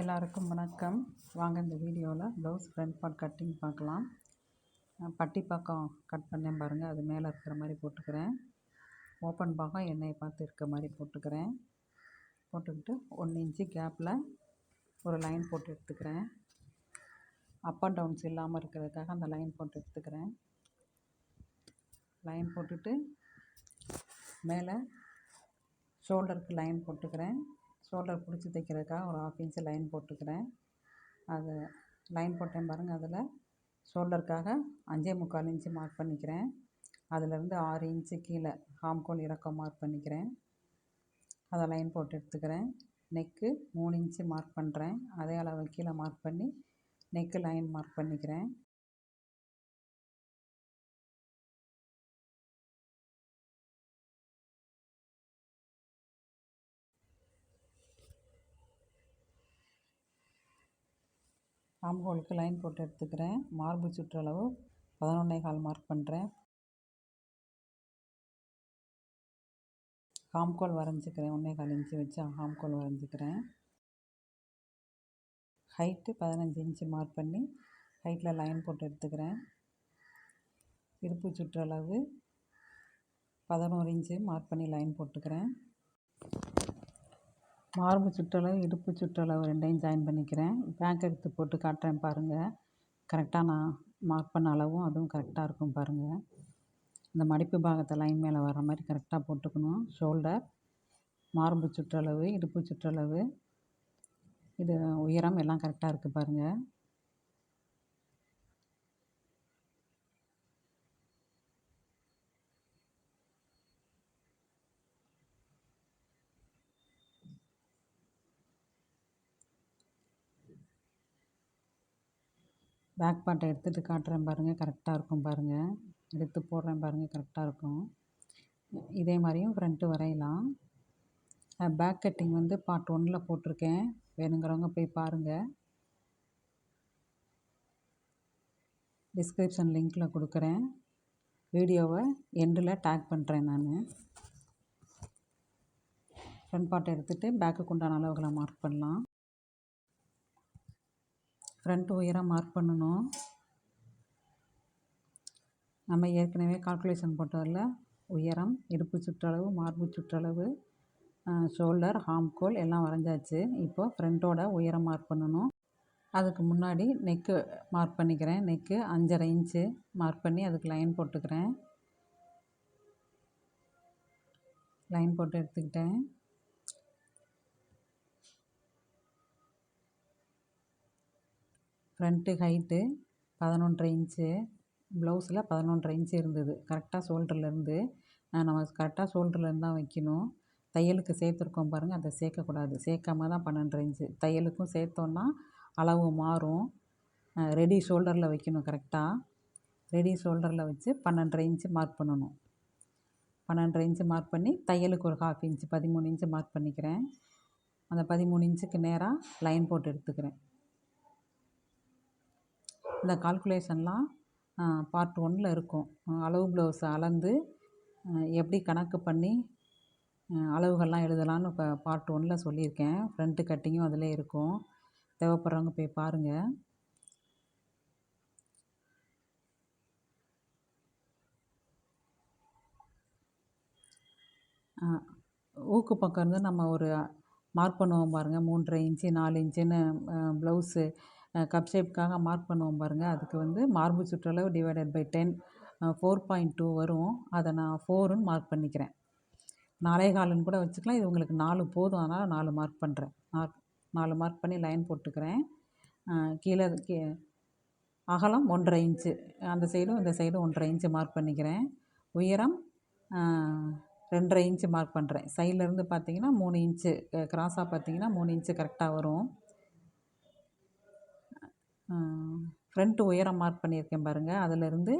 எல்லாருக்கும் வணக்கம். வாங்க இந்த வீடியோவில் ப்ளவுஸ் ஃப்ரண்ட் பார்ட் கட்டிங் பார்க்கலாம். பட்டி பக்கம் கட் பண்ணேன் பாருங்கள் அது மேலே இருக்கிற மாதிரி போட்டுக்கிறேன். ஓப்பன் பாகம் எண்ணெயை பார்த்து இருக்க மாதிரி போட்டுக்கிறேன். போட்டுக்கிட்டு ஒன்று இன்ச்சு கேப்பில் ஒரு லைன் போட்டு எடுத்துக்கிறேன். அப் அண்ட் டவுன்ஸ் இல்லாமல் இருக்கிறதுக்காக அந்த லைன் போட்டு எடுத்துக்கிறேன். லைன் போட்டுட்டு மேலே ஷோல்டருக்கு லைன் போட்டுக்கிறேன். ஷோல்டர் பிடிச்சி தைக்கிறதுக்காக ஒரு ஆஃப் இன்ச்சு லைன் போட்டுக்கிறேன். அது லைன் போட்டேன் பாருங்கள் அதில் ஷோல்டருக்காக அஞ்சே முக்கால் இன்ச்சு மார்க் பண்ணிக்கிறேன். அதுலேருந்து ஆறு இன்ச்சு கீழே ஹாம்கோல் இறக்கம் மார்க் பண்ணிக்கிறேன். அதை லைன் போட்டு எடுத்துக்கிறேன். நெக்கு மூணு இன்ச்சு மார்க் பண்ணுறேன் அதே அளவு கீழே மார்க் பண்ணி நெக்கு லைன் மார்க் பண்ணிக்கிறேன். ஆம் ஹோலுக்கு லைன் போட்டு எடுத்துக்கிறேன். மார்பு சுற்றளவு பதினொன்னே கால் மார்க் பண்ணுறேன் ஹாம்கோல் வரைஞ்சிக்கிறேன். ஒன்றே கால் இன்ச்சு வச்சு ஹாம்கோல் வரைஞ்சிக்கிறேன். ஹைட்டு பதினஞ்சு இன்ச்சு மார்க் பண்ணி ஹைட்டில் லைன் போட்டு எடுத்துக்கிறேன். இருப்பு சுற்றளவு பதினோரு இன்ச்சு மார்க் பண்ணி லைன் போட்டுக்கிறேன். மார்பு சுற்றளவு இடுப்பு சுற்றளவு ரெண்டையும் ஜாயின் பண்ணிக்கிறேன். பேக் எடுத்து போட்டு காட்டுறேன் பாருங்கள் கரெக்டாக நான் மார்க் பண்ண அளவும் அதுவும் கரெக்டாக இருக்கும் பாருங்கள் இந்த மடிப்பு பாகத்தை லைன் மேலே வர மாதிரி கரெக்டாக போட்டுக்கணும். ஷோல்டர் மார்பு சுற்றளவு இடுப்பு சுற்றளவு. இது உயரம் எல்லாம் கரெக்டாக இருக்குது பாருங்கள் பேக் பார்ட்டை எடுத்துகிட்டு காட்டுறேன் பாருங்கள் கரெக்டாக இருக்கும் பாருங்கள் எடுத்து போடுறேன் பாருங்கள் கரெக்டாக இருக்கும். இதே மாதிரியும் ஃப்ரண்ட்டு வரையலாம். பேக் கட்டிங் வந்து பார்ட் ஒன்னில் போட்டிருக்கேன். வேணுங்கிறவங்க போய் பாருங்கள் டிஸ்கிரிப்ஷன் லிங்க்கில் கொடுக்குறேன். வீடியோவை எண்டில் டேக் பண்ணுறேன் நான். ஃப்ரண்ட் பார்ட்டை எடுத்துகிட்டு பேக்குக்கு உண்டான அளவுகளை மார்க் பண்ணலாம். ஃப்ரண்ட் உயரம் மார்க் பண்ணணும். நம்ம ஏற்கனவே கால்குலேஷன் போட்டதில் உயரம் இடுப்பு சுற்றளவு மார்பு சுற்றளவு ஷோல்டர் ஹாம்கோல் எல்லாம் வரைஞ்சாச்சு. இப்போது ஃப்ரண்ட்டோட உயரம் மார்க் பண்ணணும். அதுக்கு முன்னாடி நெக்கு மார்க் பண்ணிக்கிறேன். நெக்கு அஞ்சரை இன்ச்சு மார்க் பண்ணி அதுக்கு லைன் போட்டுக்கிறேன். லைன் போட்டு எடுத்துக்கிட்டேன். ஃப்ரண்ட்டு ஹைட்டு பதினொன்றரை இன்ச்சு ப்ளவுஸில் பதினொன்றரை இன்ச்சு இருந்தது. கரெக்டாக ஷோல்டர்லேருந்து நம்ம கரெக்டாக ஷோல்டர்லேருந்து தான் வைக்கணும். தையலுக்கு சேர்த்துருக்கோம் பாருங்கள் அதை சேர்க்கக்கூடாது. சேர்க்காம தான் பன்னெண்டரை இன்ச்சு. தையலுக்கும் சேர்த்தோன்னா அளவு மாறும். ரெடி ஷோல்டரில் வைக்கணும் கரெக்டாக ரெடி ஷோல்டரில் வச்சு பன்னெண்டரை இன்ச்சு மார்க் பண்ணணும். பன்னெண்டரை இன்ச்சு மார்க் பண்ணி தையலுக்கு ஒரு ஹாஃப் இன்ச்சு பதிமூணு இன்ச்சு மார்க் பண்ணிக்கிறேன். அந்த பதிமூணு இன்ச்சுக்கு நேராக லைன் போட்டு எடுத்துக்கிறேன். இந்த கால்குலேஷன்லாம் பார்ட் ஒன்னில் இருக்கும். அளவு ப்ளவுஸ் அளந்து எப்படி கணக்கு பண்ணி அளவுகள்லாம் எழுதலான்னு இப்போ பார்ட் ஒன்னில் சொல்லியிருக்கேன். ஃப்ரண்ட்டு கட்டிங்கும் அதில் இருக்கும். தேவைப்படுறவங்க போய் பாருங்கள் ஊக்கு பக்கம் இருந்து நம்ம ஒரு மார்க் பண்ணுவோம் பாருங்கள் மூன்றரை இன்ச்சு நாலு இன்ச்சுன்னு ப்ளவுஸு கப் ஷேப்க்காக மார்க் பண்ணுவோம் பாருங்கள் அதுக்கு வந்து மார்பு சுற்றளவு divided by ten four point two வரும். அதை நான் ஃபோருன்னு மார்க் பண்ணிக்கிறேன். நாலே காலுன்னு கூட வச்சுக்கலாம். இது உங்களுக்கு நாலு போதும். அதனால் நாலு மார்க் பண்ணுறேன் மார்க் நாலு மார்க் பண்ணி லைன் போட்டுக்கிறேன். கீழே கீ அகலம் ஒன்றரை இன்ச்சு அந்த சைடும் இந்த சைடும் ஒன்றரை இன்ச்சு மார்க் பண்ணிக்கிறேன். உயரம் ரெண்டரை இன்ச்சு மார்க் பண்ணுறேன் சைட்லேருந்து பார்த்தீங்கன்னா மூணு இன்ச்சு கிராஸாக பார்த்தீங்கன்னா மூணு இன்ச்சு கரெக்டாக வரும். ஃப்ரண்ட்டு உயரம் மார்க் பண்ணியிருக்கேன் பாருங்கள் அதிலேருந்து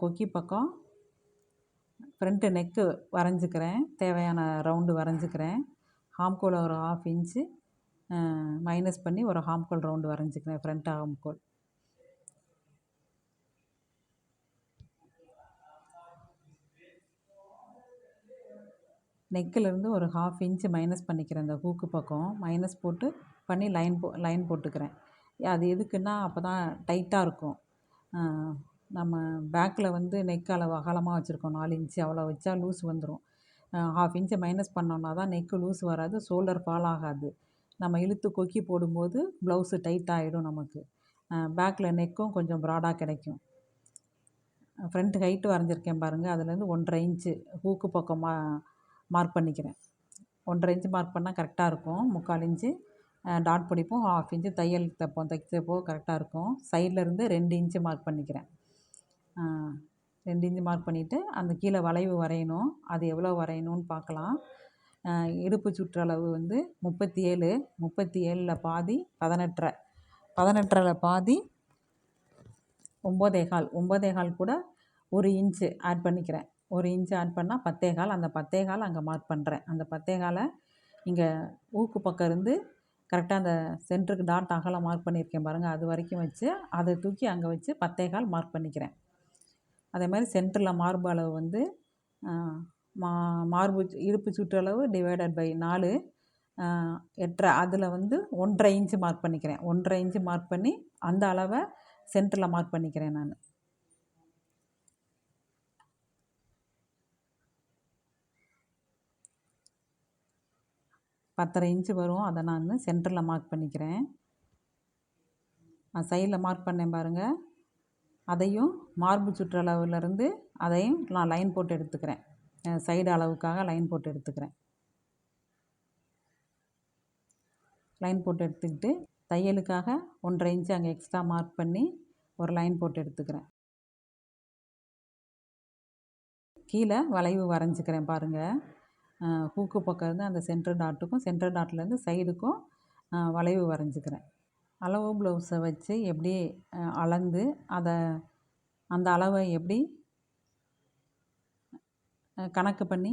கொக்கி பக்கம் ஃப்ரண்ட்டு நெக்கு வரைஞ்சிக்கிறேன். தேவையான ரவுண்டு வரைஞ்சிக்கிறேன். ஹாம்கோல் ஒரு ஹாஃப் இன்ச்சு மைனஸ் பண்ணி ஒரு ஹாம்கோல் ரவுண்டு வரைஞ்சிக்கிறேன் ஃப்ரண்ட் ஹாம்கோல் நெக்கிலேருந்து ஒரு ஹாஃப் இன்ச்சு மைனஸ் பண்ணிக்கிறேன் இந்த ஹூக்கு பக்கம். மைனஸ் போட்டு பண்ணி லைன் போ லைன் போட்டுக்கிறேன். அது எதுக்குன்னா அப்போ தான் டைட்டாக இருக்கும் நம்ம பேக்கில் வந்து நெக் அளவு அகலமாக வச்சுருக்கோம். நாலு இன்ச்சு அவ்வளோ வச்சா லூஸ் வந்துடும் ஹாஃப் இன்ச்சை மைனஸ் பண்ணோம்னா தான் நெக்கு லூஸ் வராது ஷோல்டர் ஃபால் ஆகாது. நம்ம இழுத்து கொக்கி போடும்போது ப்ளவுஸு டைட் ஆகிடும் நமக்கு. பேக்கில் நெக்கும் கொஞ்சம் ப்ராடாக கிடைக்கும். ஃப்ரண்ட் ஹைட்டு வரைஞ்சிருக்கேன் பாருங்கள் அதுலேருந்து ஒன்றரை இன்ச்சு ஹூக்கு பக்கமாக மார்க் பண்ணிக்கிறேன். ஒன்றரை இன்ச்சு மார்க் பண்ணால் கரெக்டாக இருக்கும். முக்கால் இன்ச்சு டாட் பிடிப்போம். ஹாஃப் இன்ச்சு தையல் தைப்போம். தைச்சப்போ கரெக்டாக இருக்கும். சைடில் இருந்து ரெண்டு இன்ச்சு மார்க் பண்ணிக்கிறேன். ரெண்டு இன்ச்சு மார்க் பண்ணிவிட்டு அந்த கீழே வளைவு வரையணும். அது எவ்வளோ வரையணும்னு பார்க்கலாம். இடுப்பு சுற்றளவு வந்து முப்பத்தி ஏழு முப்பத்தி ஏழில் பாதி பதினெட்டரை. பதினெட்டரில் பாதி ஒம்போதேகால். ஒம்போதேகால் கூட ஒரு இன்ச்சு ஆட் பண்ணிக்கிறேன். ஒரு இன்ச்சு ஆட் பண்ணால் பத்தேகால். அந்த பத்தேகால் அங்கே மார்க் பண்ணுறேன் அந்த பத்தேகாலை இங்கே ஊக்கு பக்கம் இருந்து கரெக்டாக அந்த சென்டருக்கு டாட் அகலம் மார்க் பண்ணியிருக்கேன் பாருங்கள் அது வரைக்கும் வச்சு அதை தூக்கி அங்கே வச்சு பத்தே கால் மார்க் பண்ணிக்கிறேன். அதே மாதிரி சென்டரில் மார்பு அளவு வந்து மா மார்பு இடுப்பு சுற்றளவு டிவைடட் பை நாலு எட்டரை. அதில் வந்து ஒன்றரை இன்ச்சு மார்க் பண்ணிக்கிறேன். ஒன்றரை இன்ச்சு மார்க் பண்ணி அந்த அளவை சென்டரில் மார்க் பண்ணிக்கிறேன் நான். பத்தரை இன்ச்சு வரும். அதை நான் சென்டரில் மார்க் பண்ணிக்கிறேன். நான் சைடில் மார்க் பண்ணேன் பாருங்கள் அதையும் மார்பு சுற்றளவுலேருந்து அதையும் நான் லைன் போட்டு எடுத்துக்கிறேன். சைடு அளவுக்காக லைன் போட்டு எடுத்துக்கிறேன். லைன் போட்டு எடுத்துக்கிட்டு தையலுக்காக ஒன்றரை இன்ச்சு அங்கே எக்ஸ்ட்ரா மார்க் பண்ணி ஒரு லைன் போட்டு எடுத்துக்கிறேன். கீழே வளைவு வரைஞ்சிக்கிறேன் பாருங்கள் ஹூக்கு பக்கம் இருந்து அந்த சென்டர் டாட்டுக்கும் சென்டர் டாட்லேருந்து சைடுக்கும் வளைவு வரைஞ்சிக்கிறேன். அளவு ப்ளவுஸை வச்சு எப்படி அளந்து அதை அந்த அளவை எப்படி கணக்கு பண்ணி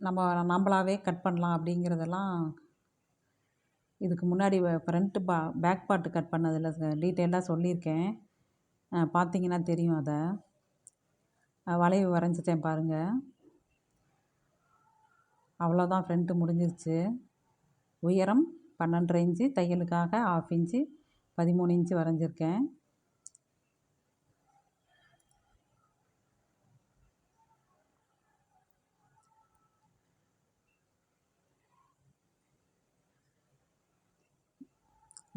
நம்ம நம்மளாவே கட் பண்ணலாம் அப்படிங்கிறதெல்லாம் இதுக்கு முன்னாடி ஃப்ரண்ட்டு பா பேக் பார்ட்டு கட் பண்ணதில் டீட்டெயிலாக சொல்லியிருக்கேன். பார்த்தீங்கன்னா தெரியும் அதை. வளைவு வரைஞ்சிட்டேன் பாருங்கள் அவ்வளோதான் ஃப்ரண்ட்டு முடிஞ்சிருச்சு. உயரம் பன்னெண்டரை இன்ச்சு தையலுக்காக ஆஃப் இன்ச்சு பதிமூணு இன்ச்சு வரைஞ்சிருக்கேன்.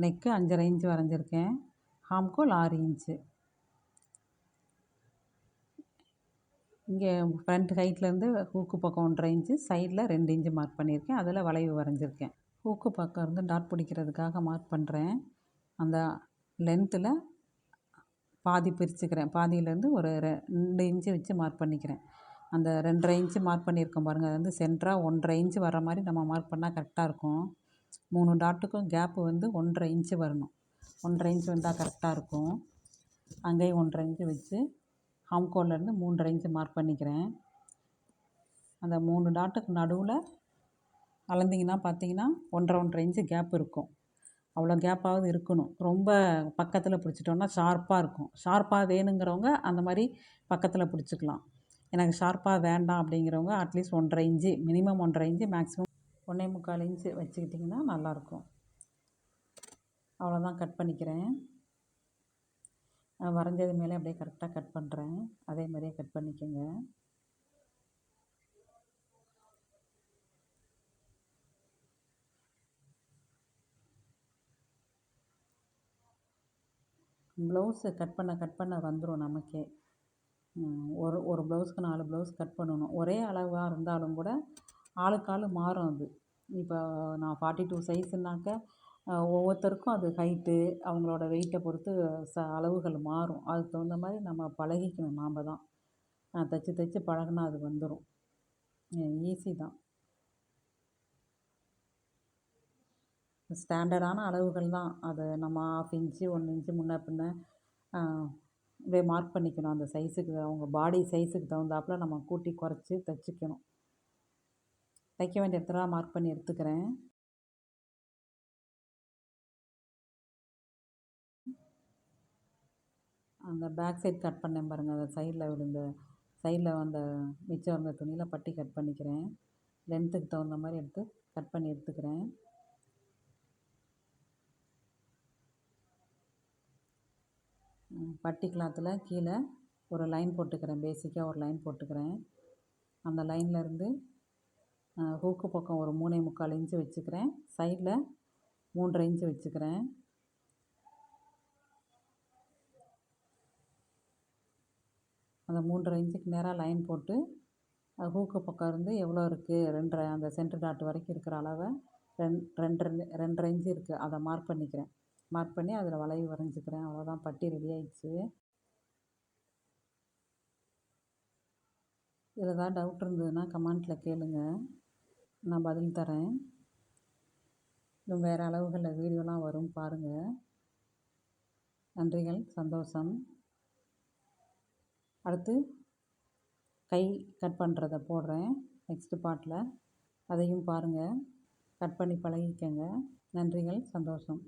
நெக்கு அஞ்சரை இன்ச்சு வரைஞ்சிருக்கேன். ஹாம்கோல் ஆறு இன்ச்சு இங்கே ஃப்ரண்ட் ஹைட்லேருந்து ஹூக்கு பக்கம் ஒன்றரை இன்ச்சு சைடில் ரெண்டு இன்ச்சு மார்க் பண்ணியிருக்கேன். அதில் வளைவு வரைஞ்சிருக்கேன். ஹூக்கு பக்கம் இருந்து டாட் பிடிக்கிறதுக்காக மார்க் பண்ணுறேன் அந்த லென்த்தில் பாதி பிரிச்சுக்கிறேன். பாதியிலேருந்து ஒரு ரெண்டு இன்ச்சு வச்சு மார்க் பண்ணிக்கிறேன். அந்த ரெண்டரை இன்ச்சு மார்க் பண்ணியிருக்கோம் பாருங்கள் அது வந்து சென்டராக ஒன்றரை இன்ச்சு வர மாதிரி நம்ம மார்க் பண்ணால் கரெக்டாக இருக்கும். மூணு டாட்டுக்கும் கேப்பு வந்து ஒன்றரை இன்ச்சு வரணும். ஒன்றரை இன்ச்சு வந்தால் கரெக்டாக இருக்கும். அங்கேயும் ஒன்றரை இன்ச்சு வச்சு ஹாம்கோல்லேருந்து மூன்றரை இன்ச்சு மார்க் பண்ணிக்கிறேன். அந்த மூணு டாட்டுக்கு நடுவில் அளந்திங்கன்னா பார்த்தீங்கன்னா ஒன்றரை ஒன்றரை இன்ச்சு கேப் இருக்கும். அவ்வளோ கேப்பாவது இருக்கணும். ரொம்ப பக்கத்தில் பிடிச்சிட்டோன்னா ஷார்ப்பாக இருக்கும். ஷார்ப்பாக வேணுங்கிறவங்க அந்த மாதிரி பக்கத்தில் பிடிச்சிக்கலாம். எனக்கு ஷார்ப்பாக வேண்டாம் அப்படிங்கிறவங்க அட்லீஸ்ட் ஒன்றரை இன்ச்சு மினிமம் ஒன்றரை இன்ச்சு மேக்ஸிமம் ஒன்றே முக்கால் இன்ச்சு வச்சுக்கிட்டிங்கன்னா நல்லாயிருக்கும். அவ்வளோதான் கட் பண்ணிக்கிறேன். வரைஞ்சது மேலே அப்படியே கரெக்டாக கட் பண்ணுறேன் அதே மாதிரியே கட் பண்ணிக்கோங்க. ப்ளவுஸு கட் பண்ண கட் பண்ண வந்துடும் நமக்கே. ஒரு ஒரு ப்ளவுஸ்க்கு நாலு ப்ளவுஸ் கட் பண்ணணும். ஒரே அளவாக இருந்தாலும் கூட ஆளுக்கு ஆள் மாறும் அது. இப்போ நான் ஃபார்ட்டி டூ சைஸுனாக்க ஒவ்வொருத்தருக்கும் அது ஹைட்டு அவங்களோட வெயிட்டை பொறுத்து ச அளவுகள் மாறும். அதுக்கு தகுந்த மாதிரி நம்ம பழகிக்கணும். நாம் தான். தைச்சி தைச்சி பழகினா அது வந்துடும் ஈஸி தான். ஸ்டாண்டர்டான அளவுகள் தான். அது நம்ம ஆஃப் இன்ச்சு ஒன் இன்ச்சு முன்ன பின்ன அப்படியே மார்க் பண்ணிக்கணும். அந்த சைஸுக்கு அவங்க பாடி சைஸுக்கு தகுந்தாப்பில் நம்ம கூட்டி குறைச்சி தைச்சிக்கணும். தைக்க வேண்டிய இடத்துல மார்க் பண்ணி எடுத்துக்கிறேன். அந்த பேக் சைட் கட் பண்ணேன் பாருங்கள் அந்த சைடில் விழுந்த சைடில் அந்த மிச்சம் இருந்த துணியில் பட்டி கட் பண்ணிக்கிறேன். லென்த்துக்கு தகுந்த மாதிரி எடுத்து கட் பண்ணி எடுத்துக்கிறேன். பட்டி கிளாத்தில் கீழே ஒரு லைன் போட்டுக்கிறேன். பேசிக்காக ஒரு லைன் போட்டுக்கிறேன். அந்த லைன்லேருந்து ஹூக்கு பக்கம் ஒரு மூணே முக்கால் இன்ச்சு வச்சுக்கிறேன். சைடில் மூன்றரை இன்ச்சு வச்சுக்கிறேன். அந்த மூன்றரை இன்ச்சுக்கு நேராக லைன் போட்டு அது ஹூக்கு பக்கம் இருந்து எவ்வளோ இருக்குது ரெண்டரை அந்த சென்டர் டாட் வரைக்கும் இருக்கிற அளவை ரெண் ரெண்டரை ரெண்டரை இன்ச்சு இருக்குது அதை மார்க் பண்ணிக்கிறேன். மார்க் பண்ணி அதில் வளைவு வரைஞ்சிக்கிறேன். அவ்வளோதான் பட்டி ரெடி ஆயிடுச்சு. இதில் ஏதாவது டவுட் இருந்ததுன்னா கமெண்ட்டில் கேளுங்க. நான் பதில் தரேன். இன்னும் வேறு அளவுகளில் வீடியோலாம் வரும் பாருங்கள் நன்றிகள். சந்தோஷம். அடுத்து கை கட் பண்ணுறத போடுறேன் நெக்ஸ்ட்டு பார்ட்டில் அதையும் பாருங்கள் கட் பண்ணி பழகிக்கங்க. நன்றிகள் சந்தோஷம்.